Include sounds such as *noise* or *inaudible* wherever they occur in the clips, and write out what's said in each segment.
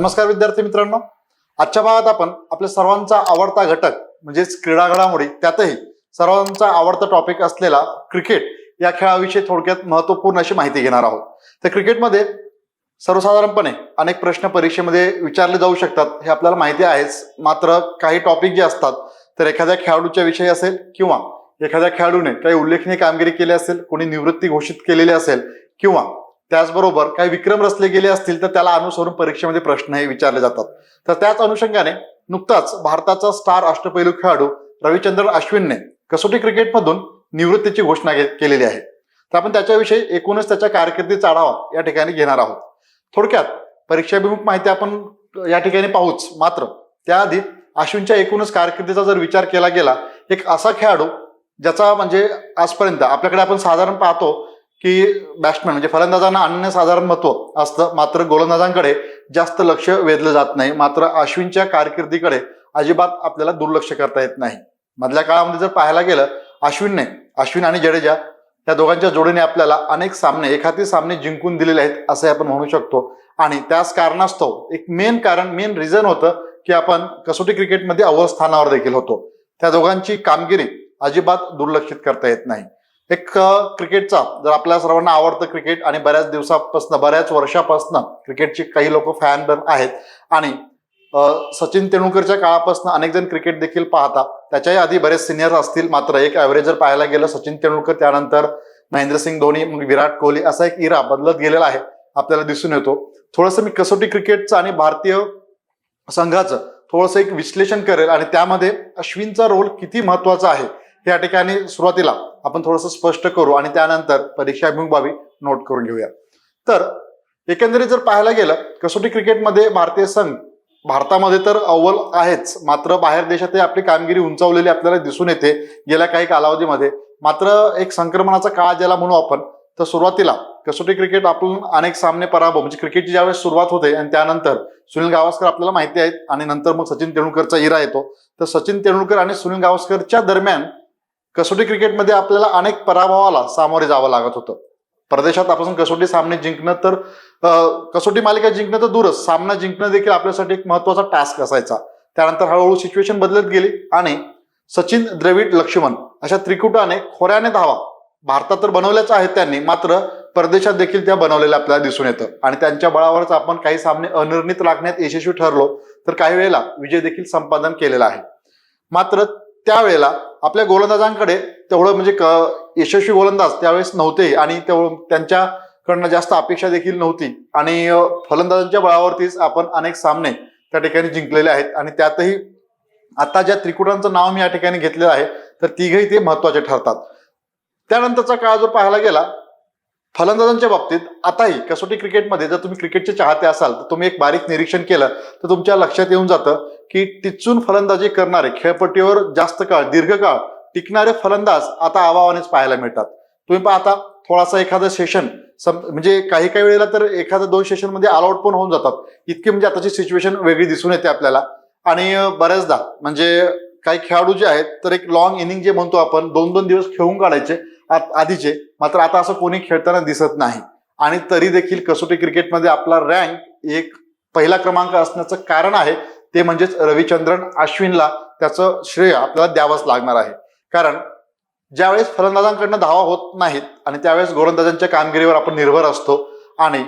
नमस्कार विद्यार्थी मित्रांनो. आजच्या भागात आपण आपल्या सर्वांचा आवडता घटक म्हणजेच क्रीडा घडामोडी त्यातही सर्वांचा आवडता टॉपिक असलेला क्रिकेट या खेळाविषयी थोडक्यात महत्त्वपूर्ण अशी माहिती घेणार आहोत. तर क्रिकेटमध्ये सर्वसाधारणपणे अनेक प्रश्न परीक्षेमध्ये विचारले जाऊ शकतात. हे आपल्याला माहिती आहेच. मात्र काही टॉपिक जे असतात तर एखाद्या खेळाडूच्या विषयी असेल किंवा एखाद्या खेळाडूने काही उल्लेखनीय कामगिरी केली असेल कोणी निवृत्ती घोषित केलेली असेल किंवा त्याचबरोबर काही विक्रम रचले गेले असतील तर त्याला अनुसरून परीक्षेमध्ये प्रश्न हे विचारले जातात. तर त्याच अनुषंगाने नुकताच भारताचा स्टार अष्टपैलू खेळाडू रविचंद्रन अश्विनने कसोटी क्रिकेटमधून निवृत्तीची घोषणा केलेली आहे. तर आपण त्याच्याविषयी एकूणच त्याच्या कारकिर्दीचा आढावा या ठिकाणी घेणार आहोत. थोडक्यात परीक्षाभिमुख माहिती आपण या ठिकाणी पाहूच. मात्र त्याआधी अश्विनच्या एकूणच कारकिर्दीचा जर विचार केला गेला एक असा खेळाडू ज्याचा म्हणजे आजपर्यंत आपल्याकडे आपण साधारण पाहतो की बॅट्समॅन म्हणजे फलंदाजांना अनन्यसाधारण महत्त्व असतं. मात्र गोलंदाजांकडे जास्त लक्ष वेधलं जात नाही. मात्र अश्विनच्या कारकिर्दीकडे अजिबात आपल्याला दुर्लक्ष करता येत नाही. मधल्या काळामध्ये जर पाहायला गेलं अश्विनने अश्विन आणि जडेजा या दोघांच्या जोडीने आपल्याला अनेक सामने एखादी सामने जिंकून दिलेले आहेत असे आपण म्हणू शकतो. आणि त्याच कारणास्तव एक मेन कारण मेन रिझन होतं की आपण कसोटी क्रिकेटमध्ये अव्वल स्थानावर देखील होतो. त्या दोघांची कामगिरी अजिबात दुर्लक्षित करता येत नाही. एक क्रिकेटचा जर आपल्या सर्वांना आवडतं क्रिकेट आणि बऱ्याच दिवसापासून बऱ्याच वर्षापासून क्रिकेटचे काही लोक फॅन आहेत आणि सचिन तेंडुलकरच्या काळापासून अनेक जण क्रिकेट देखील पाहता त्याच्याही आधी बरेच सिनियर असतील मात्र एक ॲव्हरेज जर पाहायला गेलं सचिन तेंडुलकर त्यानंतर महेंद्रसिंग धोनी मग विराट कोहली असा एक इरा बदलत गेलेला आहे आपल्याला दिसून येतो. थोडंसं मी कसोटी क्रिकेटचं आणि भारतीय संघाचं थोडंसं एक विश्लेषण करेल आणि त्यामध्ये अश्विनचा रोल किती महत्त्वाचा आहे या ठिकाणी सुरुवातीला आपण थोडंसं स्पष्ट करू आणि त्यानंतर परीक्षाभिमुख बाबी नोट करून घेऊया. तर एकंदरीत जर पाहायला गेलं कसोटी क्रिकेटमध्ये भारतीय संघ भारतामध्ये तर अव्वल आहेच मात्र बाहेर देशातही आपली कामगिरी उंचावलेली आपल्याला दिसून येते गेल्या काही कालावधीमध्ये. मात्र एक संक्रमणाचा काळ ज्याला म्हणू आपण तर सुरुवातीला कसोटी क्रिकेट आपण अनेक सामने पराभव म्हणजे क्रिकेटची ज्यावेळेस सुरुवात होते आणि त्यानंतर सुनील गावस्कर आपल्याला माहिती आहेत आणि नंतर मग सचिन तेंडुलकरचा इरा येतो. तर सचिन तेंडुलकर आणि सुनील गावस्करच्या दरम्यान कसोटी क्रिकेटमध्ये आपल्याला अनेक पराभवाला सामोरे जावं लागत होतं. परदेशात आपण कसोटी सामने जिंकणं तर कसोटी मालिका जिंकणं तर दूरच. सामना जिंकणं देखील आपल्यासाठी एक महत्त्वाचा टास्क असायचा. त्यानंतर हळूहळू सिच्युएशन बदलत गेली आणि सचिन द्रविड लक्ष्मण अशा त्रिकुटाने खोऱ्याने धावा. भारतात तर बनवल्याच आहेत त्यांनी मात्र परदेशात देखील त्या बनवलेल्या आपल्याला दिसून येतं. आणि त्यांच्या बळावरच आपण काही सामने अनिर्णित राखण्यात यशस्वी ठरलो तर काही वेळेला विजय देखील संपादन केलेला आहे. मात्र त्यावेळेला आपल्या गोलंदाजांकडे तेवढं म्हणजे क- यशस्वी गोलंदाज त्यावेळेस नव्हते आणि तेवढं त्यांच्याकडनं जास्त अपेक्षा देखील नव्हती. आणि फलंदाजांच्या बळावरतीच आपण अनेक सामने त्या ठिकाणी जिंकलेले आहेत आणि त्यातही आता ज्या त्रिकुटांचं नाव मी या ठिकाणी घेतलेलं आहे तर तिघही ते महत्त्वाचे ठरतात. त्यानंतरचा काळ जर पाहायला गेला फलंदाजांच्या बाबतीत आताही कसोटी क्रिकेटमध्ये जर तुम्ही क्रिकेटचे चाहते असाल तर तुम्ही एक बारीक निरीक्षण केलं तर तुमच्या लक्षात येऊन जातं की टिचून फलंदाजी करणारे खेळपट्टीवर जास्त काळ दीर्घकाळ टिकणारे फलंदाज आता आवावानेच पाहायला मिळतात. तुम्ही पाहता थोडासा एखादं सेशन म्हणजे काही काही वेळेला तर एखादं दोन सेशनमध्ये ऑल आउट पण होऊन जातात. इतकी म्हणजे आताची सिच्युएशन वेगळी दिसून येते आपल्याला. आणि बऱ्याचदा म्हणजे काही खेळाडू जे आहेत तर एक लॉंग इनिंग जे म्हणतो आपण दोन दोन दिवस खेळून काढायचे आधीचे. मात्र आता असं कोणी खेळताना दिसत नाही. आणि तरी देखील कसोटी क्रिकेटमध्ये आपला रँक एक पहिला क्रमांक असण्याचं कारण आहे. ते म्हणजेच रविचंद्रन अश्विनला त्याचं श्रेय आपल्याला द्यावंच लागणार आहे. कारण ज्यावेळेस फलंदाजांकडनं धावा होत नाहीत आणि त्यावेळेस गोलंदाजांच्या कामगिरीवर आपण निर्भर असतो आणि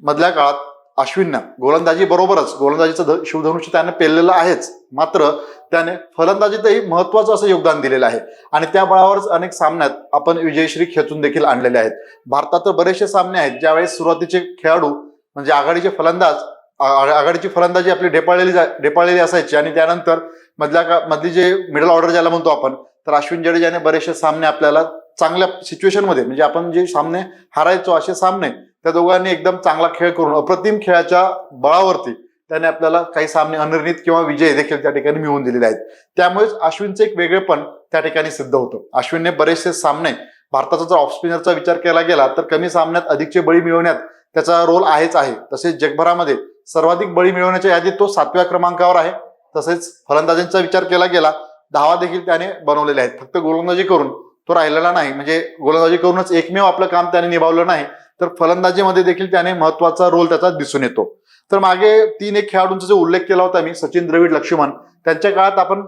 मधल्या काळात अश्विननं गोलंदाजी बरोबरच गोलंदाजीचं ध- शिवधनुष्य त्याने पेललेलं आहेच. मात्र त्याने फलंदाजीतही महत्वाचं असं योगदान दिलेलं आहे. आणि त्या बळावरच अनेक सामन्यात आपण विजयश्री खेचून देखील आणलेले आहेत. भारतात तर बरेचसे सामने आहेत ज्यावेळेस सुरुवातीचे खेळाडू म्हणजे आघाडीचे फलंदाज आघाडीची फलंदाजी आपली ढेपाळलेली जा- ढेपाळलेली असायची आणि त्यानंतर मधल्या का मधली जे मिडल ऑर्डर ज्याला म्हणतो आपण तर अश्विन जडेजाने बरेचसे सामने आपल्याला चांगल्या सिच्युएशनमध्ये म्हणजे आपण जे सामने हारायचो असे सामने त्या दोघांनी एकदम चांगला खेळ करून अप्रतिम खेळाच्या बळावरती त्याने आपल्याला काही सामने अनिर्णित किंवा विजय देखील त्या ठिकाणी मिळवून दिलेले आहेत. त्यामुळेच अश्विनचं एक वेगळेपण त्या ठिकाणी सिद्ध होतं. अश्विनने बरेचसे सामने भारताचा जर ऑफ स्पिनरचा विचार केला गेला तर कमी सामन्यात अधिकचे बळी मिळवण्यात त्याचा रोल आहेच आहे. तसेच जगभरामध्ये सर्वाधिक बळी मिळवण्याच्या यादीत तो सातव्या क्रमांकावर आहे. तसेच फलंदाजांचा विचार केला गेला धावा देखील त्याने बनवलेल्या आहेत. फक्त गोलंदाजी करून तो राहिलेला नाही. म्हणजे गोलंदाजी करूनच एकमेव आपलं काम त्याने निभावलं नाही तर फलंदाजीमध्ये देखील त्याने महत्त्वाचा रोल त्याचा दिसून येतो. तर मागे तीन एक खेळाडूंचा जो उल्लेख केला होता मी सचिन द्रविड लक्ष्मण त्यांच्या काळात आपण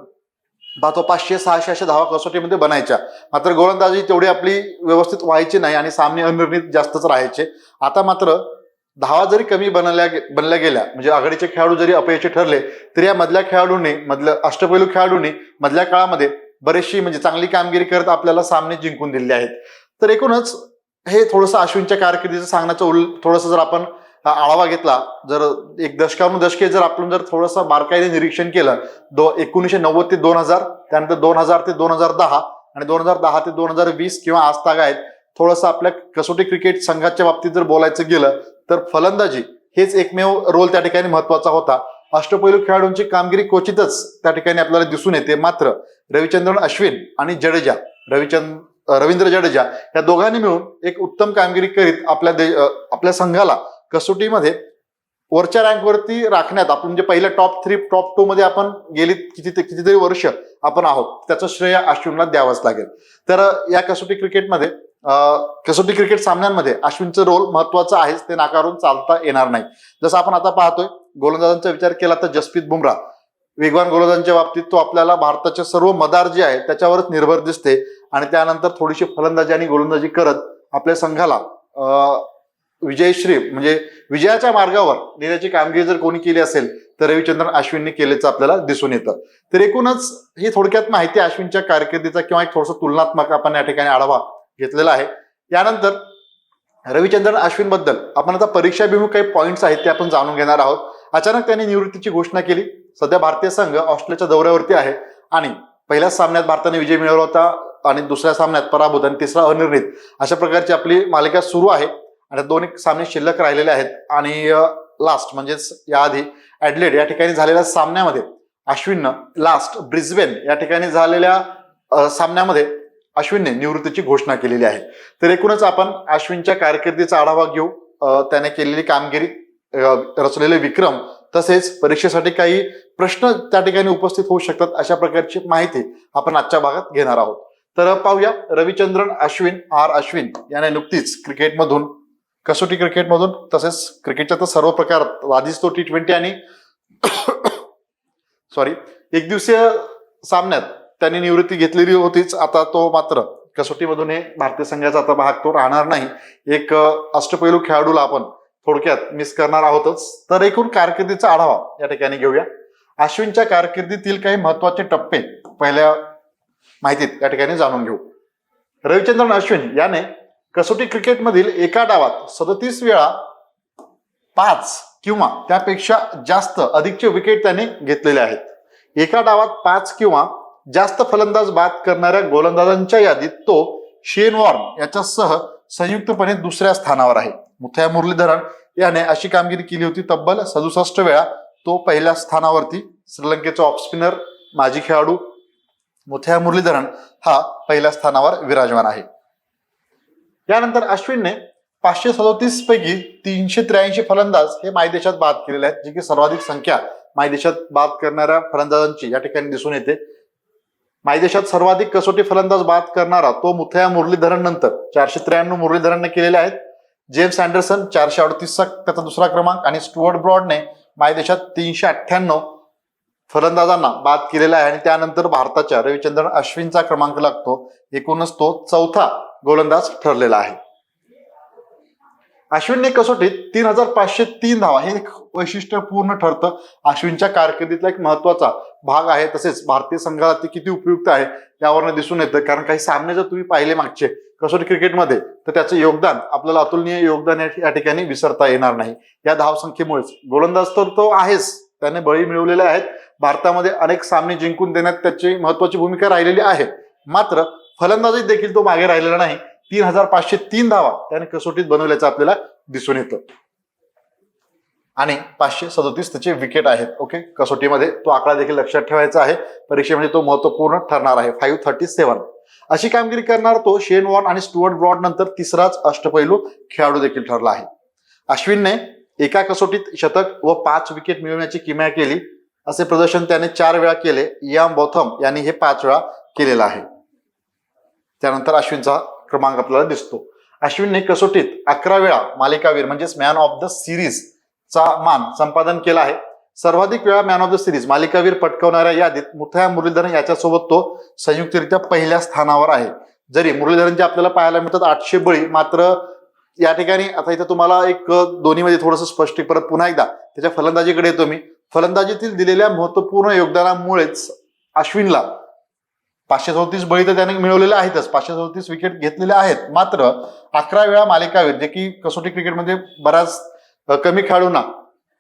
पाहतो पाचशे सहाशे अशा धावा कसोटीमध्ये बनायच्या. मात्र गोलंदाजी तेवढी आपली व्यवस्थित व्हायची नाही आणि सामने अनिर्णित जास्तच राहायचे. आता मात्र धावा जरी कमी बनल्या बनल्या गेल्या म्हणजे आघाडीचे खेळाडू जरी अपयशी ठरले तरी या मधल्या खेळाडूंनी मधल्या अष्टपैलू खेळाडूंनी मधल्या काळामध्ये बरेचशी म्हणजे चांगली कामगिरी करत आपल्याला सामने जिंकून दिले आहेत. तर एकूणच हे थोडंसं अश्विनच्या कारकिर्दीचं सांगण्याचं उल थोडंसं जर आपण आळावा आढावा घेतला जर एक दशकाहून दशके जर आपण जर थोडंसं बारकाईने निरीक्षण केलं दो एकोणीसशे नव्वद ते दोन हजार त्यानंतर दोन हजार ते दोन हजार दहा आणि दोन हजार दहा ते दोन हजार वीस किंवा आज आहेत थोडंसं आपल्या कसोटी क्रिकेट संघाच्या बाबतीत जर बोलायचं गेलं तर फलंदाजी हेच एकमेव रोल त्या ठिकाणी महत्त्वाचा होता. अष्टपैलू खेळाडूंची कामगिरी क्वचितच त्या ठिकाणी आपल्याला दिसून येते. मात्र रविचंद्रन अश्विन आणि जडेजा रविचंद रवींद्र जडेजा या दोघांनी मिळून एक उत्तम कामगिरी करीत आपल्या दे आपल्या संघाला कसोटीमध्ये वरच्या रँकवरती राखण्यात आपण म्हणजे पहिल्या टॉप थ्री टॉप टू मध्ये आपण गेली किती कितीतरी वर्ष आपण आहोत. त्याचं श्रेय अश्विनला द्यावंच लागेल. तर या कसोटी क्रिकेटमध्ये कसोटी क्रिकेट सामन्यांमध्ये अश्विनचं रोल महत्वाचं आहेच ते नाकारून चालता येणार नाही. जसं आपण आता पाहतोय गोलंदाजांचा विचार केला तर जसप्रीत बुमराह. वेगवान गोलंदाजांच्या बाबतीत तो आपल्याला भारताचे सर्व मदार जे आहे त्याच्यावरच निर्भर दिसते. आणि त्यानंतर थोडीशी फलंदाजी आणि गोलंदाजी करत आपल्या संघाला विजयश्री म्हणजे विजयाच्या मार्गावर नेण्याची कामगिरी जर कोणी केली असेल तर रविचंद्रन अश्विनने केल्याचं आपल्याला दिसून येतं. तर एकूणच ही थोडक्यात माहिती अश्विनच्या कारकिर्दीचा किंवा एक थोडंसं तुलनात्मक आपण या ठिकाणी आढावा घेतलेला आहे. यानंतर रविचंद्रन अश्विनबद्दल आपण आता परीक्षाभिमुख काही पॉईंट्स आहेत ते आपण जाणून घेणार आहोत. अचानक त्यांनी निवृत्तीची घोषणा केली. सध्या भारतीय संघ ऑस्ट्रेलियाच्या दौऱ्यावरती आहे. आणि पहिल्याच सामन्यात भारताने विजय मिळवला होता आणि दुसऱ्या सामन्यात पराभूत आणि तिसरा अनिर्णित अशा प्रकारची आपली मालिका सुरू आहे. आणि दोन एक सामने शिल्लक राहिलेले आहेत. आणि लास्ट म्हणजेच याआधी ॲडलेड या ठिकाणी झालेल्या सामन्यामध्ये अश्विननं लास्ट ब्रिस्बेन या ठिकाणी झालेल्या सामन्यामध्ये अश्विनने निवृत्तीची घोषणा केलेली आहे. तर एकूणच आपण अश्विनच्या कारकिर्दीचा आढावा घेऊ. त्याने केलेली कामगिरी रचलेले विक्रम तसेच परीक्षेसाठी काही प्रश्न त्या ठिकाणी उपस्थित होऊ शकतात अशा प्रकारची माहिती आपण आजच्या भागात घेणार आहोत. तर पाहूया रविचंद्रन अश्विन आर अश्विन याने नुकतीच क्रिकेटमधून कसोटी क्रिकेटमधून तसेच क्रिकेटच्या तर सर्व प्रकारात आधीच तो टी ट्वेंटी आणि *coughs* सॉरी एक दिवसीय सामन्यात त्यांनी निवृत्ती घेतलेली होतीच आता तो मात्र. कसोटीमधून हे भारतीय संघाचा आता भाग तो राहणार नाही. एक अष्टपैलू खेळाडूला आपण थोडक्यात मिस करणार आहोतच. तर एकूण कारकिर्दीचा आढावा या ठिकाणी घेऊया. अश्विनच्या कारकिर्दीतील काही महत्त्वाचे टप्पे पहिल्या माहितीत या ठिकाणी जाणून घेऊ. रविचंद्रन अश्विन याने कसोटी क्रिकेटमधील एका डावात सदतीस वेळा पाच किंवा त्यापेक्षा जास्त अधिकचे विकेट त्याने घेतलेले आहेत. एका डावात पाच किंवा जास्त फलंदाज बाद करणाऱ्या गोलंदाजांच्या यादीत तो शेन वॉर्न याच्यासह संयुक्तपणे दुसऱ्या स्थानावर आहे. मुथ्या मुरलीधरन याने अशी कामगिरी केली होती तब्बल सदुसष्ट वेळा. तो पहिल्या स्थानावरती श्रीलंकेचा ऑफ स्पिनर माजी खेळाडू मुथ्या मुरलीधरन हा पहिल्या स्थानावर विराजमान आहे. यानंतर अश्विनने पाचशे सदोतीस पैकी तीनशे त्र्याऐंशी फलंदाज हे मायदेशात बाद केलेले आहेत जी की सर्वाधिक संख्या मायदेशात बाद करणाऱ्या फलंदाजांची या ठिकाणी दिसून येते. मायदेशात सर्वाधिक कसोटी फलंदाज बाद करणारा तो मुथया मुरलीधरन नंतर चारशे त्र्याण्णव मुरलीधरनने केलेले आहेत. जेम्स अँडरसन चारशे अडतीसचा त्याचा दुसरा क्रमांक आणि स्टुअर्ट ब्रॉडने मायदेशात तीनशे अठ्ठ्याण्णव फलंदाजांना बाद केलेला आहे. आणि त्यानंतर भारताच्या रविचंद्रन अश्विनचा क्रमांक लागतो. एकूणच तो चौथा गोलंदाज ठरलेला आहे. अश्विनने कसोटीत तीन हजार पाचशे तीन धावा. हे एक वैशिष्ट्यपूर्ण ठरतं. अश्विनच्या कारकिर्दीतला एक महत्त्वाचा भाग आहे. तसेच भारतीय संघाला ते किती उपयुक्त आहे यावरनं दिसून येतं. कारण काही सामने जर तुम्ही पाहिले मागचे कसोटी क्रिकेटमध्ये तर त्याचं योगदान आपल्याला अतुलनीय योगदान या ठिकाणी विसरता येणार नाही. या धावसंख्येमुळेच. गोलंदाज तर तो आहेच. त्याने बळी मिळवलेले आहेत. भारतामध्ये अनेक सामने जिंकून देण्यात त्याची महत्वाची भूमिका राहिलेली आहे. मात्र फलंदाजीत देखील तो मागे राहिलेला नाही. तीन हजार पाचशे तीन धावा त्याने कसोटीत बनवल्याचं आपल्याला दिसून येतं. आणि पाचशे सदोतीस त्याचे विकेट आहेत ओके कसोटीमध्ये तो आकडा देखील लक्षात ठेवायचा आहे. परीक्षेमध्ये तो महत्त्वपूर्ण ठरणार आहे. फाईव्ह थर्टी सेव्हन अशी कामगिरी करणार तो शेन वॉन आणि स्टुअर्ट ब्रॉड नंतर तिसराच अष्टपैलू खेळाडू देखील ठरला आहे. अश्विनने एका कसोटीत शतक व पाच विकेट मिळवण्याची किमया केली. असे प्रदर्शन त्याने चार वेळा केले. याम बॉथम यांनी हे पाच वेळा केलेलं आहे. त्यानंतर अश्विनचा क्रमांक आपल्याला दिसतो. अश्विनने कसोटीत अकरा वेळा मालिकावीर म्हणजेच मॅन ऑफ द सिरीज चा मान संपादन केला आहे. सर्वाधिक वेळा मॅन ऑफ द सिरीज मालिकावीर पटकवणाऱ्या यादीत मुथया मुरलीधरन याच्यासोबत तो संयुक्तरित्या पहिल्या स्थानावर आहे. जरी मुरलीधरनचे आपल्याला पाहायला मिळतात आठशे बळी मात्र या ठिकाणी आता इथं तुम्हाला एक दोन्हीमध्ये थोडंसं स्पष्ट परत पुन्हा एकदा त्याच्या फलंदाजीकडे येतो मी. फलंदाजीतील दिलेल्या महत्त्वपूर्ण योगदानामुळेच अश्विनला पाचशे चौतीस बळी तर त्याने मिळवलेले आहेतच. पाचशे चौतीस विकेट घेतलेले आहेत. मात्र अकरा वेळा मालिकावीर जे की कसोटी क्रिकेटमध्ये बऱ्याच कमी खेळाडूंना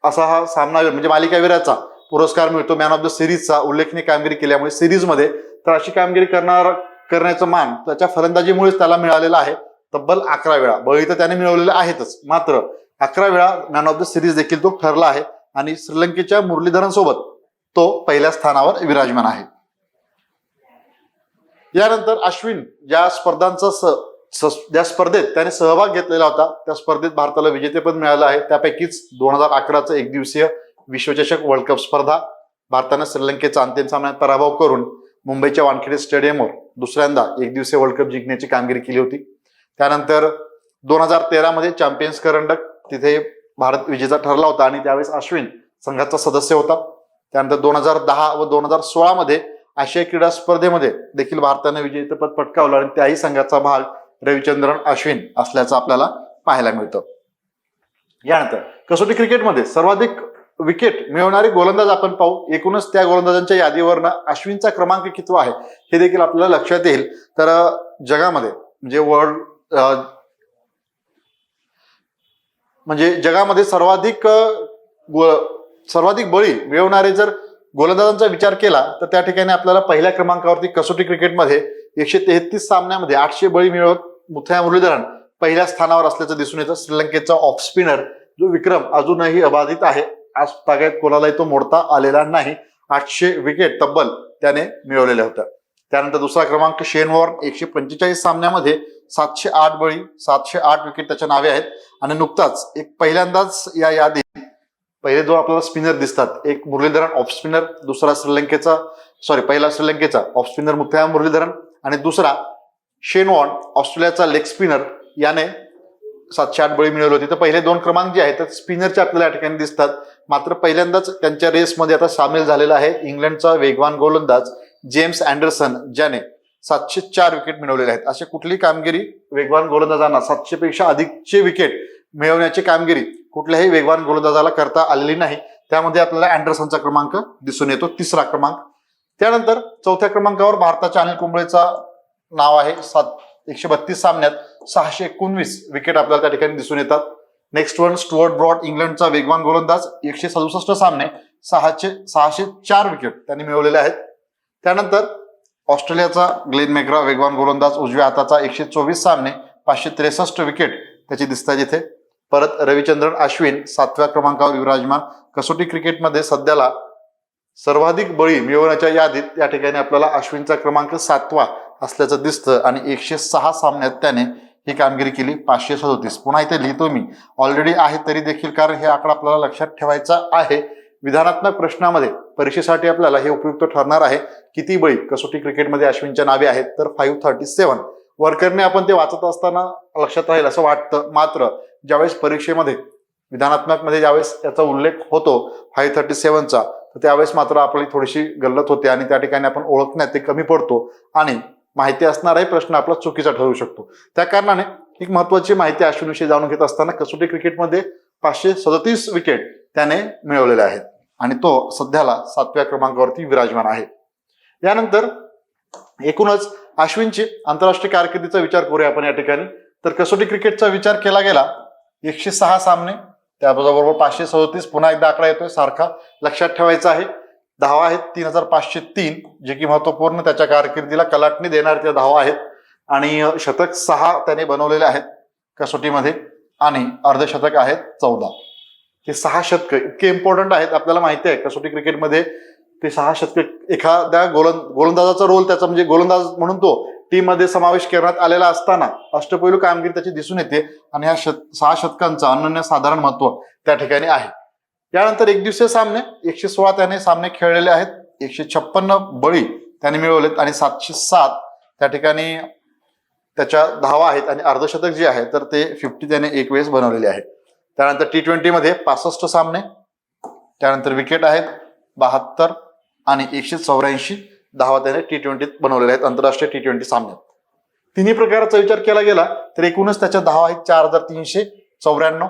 असा हा सामनावीर म्हणजे मालिकावीराचा पुरस्कार मिळतो. मॅन ऑफ द सिरीजचा उल्लेखनीय कामगिरी केल्यामुळे सिरीजमध्ये तर अशी कामगिरी करणार करण्याचं मान त्याच्या फलंदाजीमुळेच त्याला मिळालेला आहे. तब्बल अकरा वेळा. बळी तर त्याने मिळवलेले आहेतच. मात्र अकरा वेळा मॅन ऑफ द सिरीज देखील तो ठरला आहे. आणि श्रीलंकेच्या मुरलीधरनसोबत तो पहिल्या स्थानावर विराजमान आहे. यानंतर अश्विन ज्या स्पर्धांचा स ज्या स्पर्धेत त्याने सहभाग घेतलेला होता त्या स्पर्धेत भारताला विजेतेपद मिळालं आहे. त्यापैकीच दोन हजार अकराचं एक दिवसीय विश्वचषक वर्ल्ड कप स्पर्धा भारतानं श्रीलंकेचा अंतिम सामन्यात पराभव करून मुंबईच्या वानखेडे स्टेडियमवर दुसऱ्यांदा एक दिवसीय वर्ल्ड कप जिंकण्याची कामगिरी केली होती. त्यानंतर दोन हजार तेरामध्ये चॅम्पियन्स करंडक तिथे भारत विजेता ठरला होता आणि त्यावेळेस अश्विन संघाचा सदस्य होता. त्यानंतर दोन हजार दहा व दोन हजार सोळामध्ये आशिया क्रीडा स्पर्धेमध्ये देखील भारताने विजेतेपद पटकावलं आणि त्याही संघाचा भाग रविचंद्रन अश्विन असल्याचं आपल्याला पाहायला मिळतं. यानंतर कसोटी क्रिकेटमध्ये सर्वाधिक विकेट मिळवणारे गोलंदाज आपण पाहू. एकूणच त्या गोलंदाजांच्या यादीवरनं अश्विनचा क्रमांक कितवा आहे हे देखील आपल्याला लक्षात येईल. तर जगामध्ये म्हणजे वर्ल्ड म्हणजे जगामध्ये सर्वाधिक सर्वाधिक बळी मिळवणारे जर गोलंदाजांचा विचार केला तर त्या ठिकाणी आपल्याला पहिल्या क्रमांकावरती कसोटी क्रिकेटमध्ये एकशे तेहतीस सामन्यामध्ये आठशे बळी मिळवत मुथया मुरलीधरन पहिल्या स्थानावर असल्याचं दिसून येतं. श्रीलंकेचा ऑफ स्पिनर जो विक्रम अजूनही अबाधित आहे. आज तागायत कोणालाही तो मोडता आलेला नाही. आठशे विकेट तब्बल त्याने मिळवलेल्या होत्या. त्यानंतर दुसरा क्रमांक शेन वॉर्न एकशे पंचेचाळीस सामन्यामध्ये सातशे आठ बळी सातशे आठ विकेट त्याच्या नावे आहेत. आणि नुकताच एक पहिल्यांदाच या यादीत पहिले दोन आपल्याला स्पिनर दिसतात एक मुरलीधरन ऑफ स्पिनर दुसरा श्रीलंकेचा सॉरी पहिला श्रीलंकेचा ऑफ स्पिनर मुथया मुरलीधरन आणि दुसरा शेन ऑस्ट्रेलियाचा लेग स्पिनर याने सातशे आठ बळी मिळवली होती. तर पहिले दोन क्रमांक जे आहेत ते स्पिनरचे आपल्याला या ठिकाणी दिसतात. मात्र पहिल्यांदाच त्यांच्या रेसमध्ये आता सामील झालेला आहे इंग्लंडचा वेगवान गोलंदाज जेम्स अँडरसन ज्याने सातशे चार विकेट मिळवलेले आहेत. अशी कुठली कामगिरी वेगवान गोलंदाजांना सातशे पेक्षा अधिकचे विकेट मिळवण्याची कामगिरी कुठल्याही वेगवान गोलंदाजाला करता आलेली नाही. त्यामध्ये आपल्याला अँडरसनचा क्रमांक दिसून येतो तिसरा क्रमांक. त्यानंतर चौथ्या क्रमांकावर भारताच्या अनिल कुंबळेचा नाव आहे सात एकशे बत्तीस सामन्यात सहाशे एकोणवीस विकेट आपल्याला त्या ठिकाणी दिसून येतात. नेक्स्ट वन स्टुअर्ट ब्रॉड इंग्लंडचा वेगवान गोलंदाज एकशे सदुसष्ट सामने सहाशे सहाशे चार विकेट त्यांनी मिळवलेले आहेत. त्यानंतर ऑस्ट्रेलियाचा ग्लेन मेग्रा वेगवान गोलंदाज उजव्या हाताचा एकशे चोवीस सामने पाचशे त्रेसष्ट विकेट त्याची दिसतात इथे. परत रविचंद्रन अश्विन सातव्या क्रमांकावर विराजमान. कसोटी क्रिकेटमध्ये सध्याला सर्वाधिक बळी मिळवण्याच्या यादीत या ठिकाणी आपल्याला अश्विनचा क्रमांक सातवा असल्याचं दिसतं आणि एकशे सहा सामन्यात त्याने ही कामगिरी केली. पाचशे सदोतीस. पुन्हा इथे लिहितो मी. ऑलरेडी आहे तरी देखील कारण हे आकडा आपल्याला लक्षात ठेवायचा आहे. विधानात्मक प्रश्नामध्ये परीक्षेसाठी आपल्याला हे उपयुक्त ठरणार आहे. किती बळी कसोटी क्रिकेटमध्ये अश्विनच्या नावे आहेत? तर फाईव्ह थर्टी सेव्हन वर्करने आपण ते वाचत असताना लक्षात राहील असं वाटतं. मात्र ज्यावेळेस परीक्षेमध्ये विधानात्मकमध्ये ज्यावेळेस याचा उल्लेख होतो फाईव्ह थर्टी सेव्हनचा तर त्यावेळेस मात्र आपली थोडीशी गल्लत होते आणि त्या ठिकाणी आपण ओळखण्यात ते कमी पडतो. आणि माहिती असणाराही प्रश्न आपला चुकीचा ठरू शकतो. त्या कारणाने एक महत्वाची माहिती अश्विनविषयी जाणून घेत असताना कसोटी क्रिकेटमध्ये पाचशे सदतीस विकेट त्याने मिळवलेले आहेत. आणि तो सध्याला सातव्या क्रमांकावरती विराजमान आहे. यानंतर एकूणच अश्विनची आंतरराष्ट्रीय कारकिर्दीचा विचार करूया आपण या ठिकाणी. तर कसोटी क्रिकेटचा विचार केला गेला एकशे सहा सामने त्याबरोबर पाचशे सदोतीस पुन्हा एकदा आकडा येतोय सारखा लक्षात ठेवायचा आहे. धावा आहेत तीन हजार पाचशे तीन जे की महत्त्वपूर्ण त्याच्या कारकिर्दीला कलाटणी देणार त्या धावा आहेत. आणि शतक सहा त्याने बनवलेले आहेत कसोटीमध्ये आणि अर्धशतक आहेत चौदा. हे सहा शतक इतके इम्पॉर्टंट आहेत आपल्याला माहिती आहे कसोटी क्रिकेटमध्ये ते सहा शतक एखाद्या गोलंद गोलंदाजाचा रोल त्याचा म्हणजे गोलंदाज म्हणून तो टीमध्ये समावेश करण्यात आलेला असताना अष्टपैलू कामगिरी त्याची दिसून येते आणि ह्या शत सहा शतकांचं अनन्य साधारण महत्त्व त्या ठिकाणी आहे. यानंतर एक दिवसीय सामने एकशे सोळा त्याने सामने खेळलेले आहेत. एकशे छप्पन्न बळी त्याने मिळवलेत आणि सातशे सात त्या ठिकाणी त्याच्या धावा आहेत आणि अर्धशतक जे आहे तर ते फिफ्टी त्याने एक वेळेस बनवलेले आहे त्यानंतर टी ट्वेंटीमध्ये पासष्ट सामने त्यानंतर विकेट आहेत बहात्तर आणि एकशे चौऱ्याऐंशी. धावा त्याने टी ट्वेंटीत बनवलेल्या आहेत आंतरराष्ट्रीय टी ट्वेंटी सामन्यात तिन्ही प्रकाराचा विचार केला गेला तर एकूणच त्याच्या धावा आहेत चार हजार तीनशे चौऱ्याण्णव.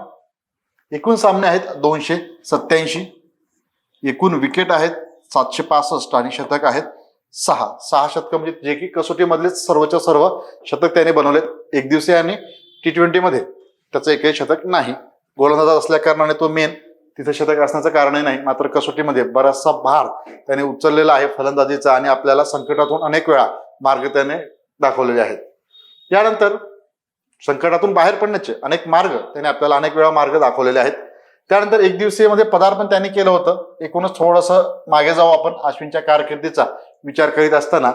एकूण सामने आहेत दोनशे सत्याऐंशी एकूण विकेट आहेत सातशे पासष्ट आणि शतक आहेत सहा. सहा शतक म्हणजे जे की कसोटीमधले सर्वच्या सर्व शतक त्याने बनवलेत एक दिवसीय आणि टी ट्वेंटीमध्ये त्याचं एकही शतक नाही. गोलंदाज असल्या कारणाने तो मेन तिथे शतक असण्याचं कारणही नाही मात्र कसोटीमध्ये बराचसा भार त्याने उचललेला आहे फलंदाजीचा आणि आपल्याला संकटातून अनेक वेळा मार्ग त्याने दाखवलेले आहेत. यानंतर संकटातून बाहेर पडण्याचे अनेक मार्ग त्याने आपल्याला अनेक वेळा मार्ग दाखवलेले आहेत. त्यानंतर एक दिवसीयमध्ये पदार्पण त्यांनी केलं होतं. एकूणच थोडंसं मागे जाऊ आपण. अश्विनच्या कारकिर्दीचा विचार करीत असताना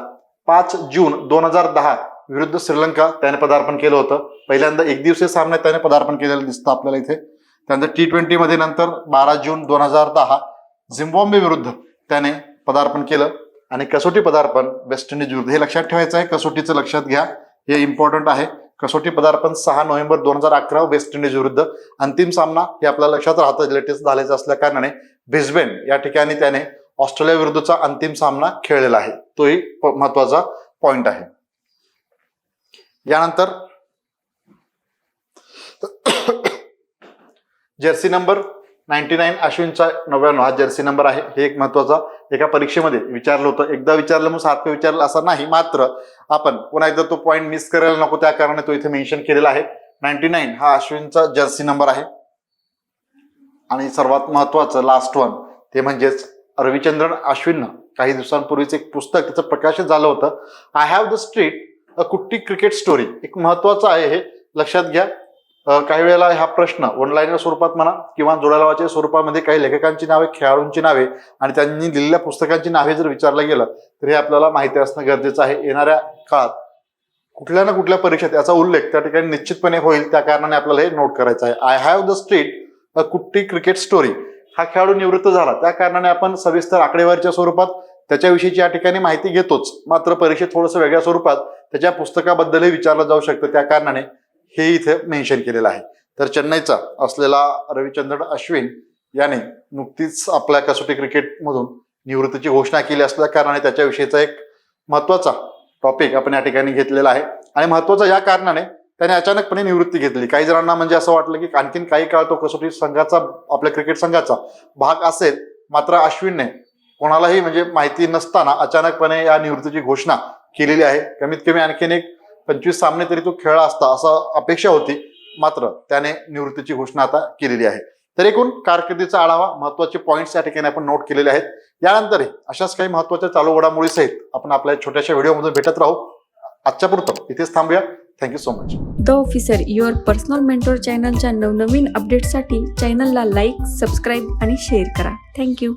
पाच जून दोन हजार दहा विरुद्ध श्रीलंका त्याने पदार्पण केलं होतं. पहिल्यांदा एक दिवसीय सामन्यात त्याने पदार्पण केलेलं दिसतं आपल्याला इथे. त्यानंतर टी ट्वेंटीमध्ये नंतर बारा जून दोन हजार दहा झिम्बॉम्बे विरुद्ध त्याने पदार्पण केलं. आणि कसोटी पदार्पण वेस्ट इंडिज विरुद्ध. हे लक्षात ठेवायचं आहे कसोटीचं लक्षात घ्या. हे इम्पॉर्टंट आहे. कसोटी पदार्पण सहा नोव्हेंबर दोन हजार अकरा वेस्ट इंडिज विरुद्ध. अंतिम सामना हे आपल्या लक्षात राहतं लेटेस्ट झाल्याचं असल्या कारणाने ब्रिस्बेन या ठिकाणी त्याने ऑस्ट्रेलिया विरुद्धचा अंतिम सामना खेळलेला आहे. तोही महत्त्वाचा पॉइंट आहे. यानंतर जर्सी नंबर नाईन्टी नाईन अश्विनचा नव्याण्णव. हा जर्सी नंबर आहे. हे एक महत्त्वाचा एका परीक्षेमध्ये विचारलं होतं. एकदा विचारलं मग सारखं विचारलं. असं नाही. मात्र आपण पुन्हा एकदा तो पॉईंट मिस करायला नको. त्या कारणाने तो इथे मेन्शन केलेला आहे. नाईन्टी नाईन हा अश्विनचा जर्सी नंबर आहे. आणि सर्वात महत्वाचं लास्ट वन ते म्हणजेच रविचंद्रन अश्विननं काही दिवसांपूर्वीच एक पुस्तक त्याचं प्रकाशित झालं होतं. I have the street a kutti cricket story एक महत्वाचं आहे हे. लक्षात घ्या. काही वेळेला हा प्रश्न ऑनलाईनच्या स्वरूपात म्हणा किंवा जोडालावाच्या स्वरूपामध्ये काही लेखकांची नावे खेळाडूंची नावे आणि त्यांनी लिहिलेल्या पुस्तकांची नावे जर विचारलं गेलं तर हे आपल्याला माहिती असणं गरजेचं आहे. येणाऱ्या काळात कुठल्या ना कुठल्या परीक्षेत याचा उल्लेख त्या ठिकाणी निश्चितपणे होईल. त्या कारणाने आपल्याला हे नोट करायचं आहे. I have the street a kutti cricket story हा खेळाडू निवृत्त झाला. त्या कारणाने आपण सविस्तर आकडेवारीच्या स्वरूपात त्याच्याविषयीची या ठिकाणी माहिती घेतोच. मात्र परीक्षेत थोडंसं वेगळ्या स्वरूपात त्याच्या पुस्तकाबद्दलही विचारलं जाऊ शकतं. त्या कारणाने हे इथे मेन्शन केलेलं आहे. तर चेन्नईचा असलेला रविचंद्रन अश्विन याने नुकतीच आपल्या कसोटी क्रिकेटमधून निवृत्तीची घोषणा केली असल्या कारणाने त्याच्याविषयीचा एक महत्त्वाचा टॉपिक आपण या ठिकाणी घेतलेला आहे. आणि महत्त्वाचा या कारणाने त्याने अचानकपणे निवृत्ती घेतली. काही जणांना म्हणजे असं वाटलं की आणखीन काही काळ तो कसोटी संघाचा आपल्या क्रिकेट संघाचा भाग असेल मात्र अश्विनने कोणालाही म्हणजे माहिती नसताना अचानकपणे या निवृत्तीची घोषणा केलेली आहे. कमीत कमी आणखीन एक पंचवीस सामने तरी तो खेळला असता असं अपेक्षा होती. मात्र त्याने निवृत्तीची घोषणा आता केलेली आहे. तर एकूण कारकिर्दीचा आढावा महत्त्वाचे पॉईंट्स या ठिकाणी आपण नोट केलेले आहेत. यानंतरही अशाच काही महत्त्वाच्या चालू घडामोडी सहित आपण आपल्या छोट्याशा व्हिडिओमधून भेटत राहू. आजच्या पुरतं इथेच थांबूया. Thank you so much the officer your personal mentor चॅनलच्या नवनवीन अपडेटसाठी चॅनलला लाईक सबस्क्राईब आणि शेअर करा. Thank you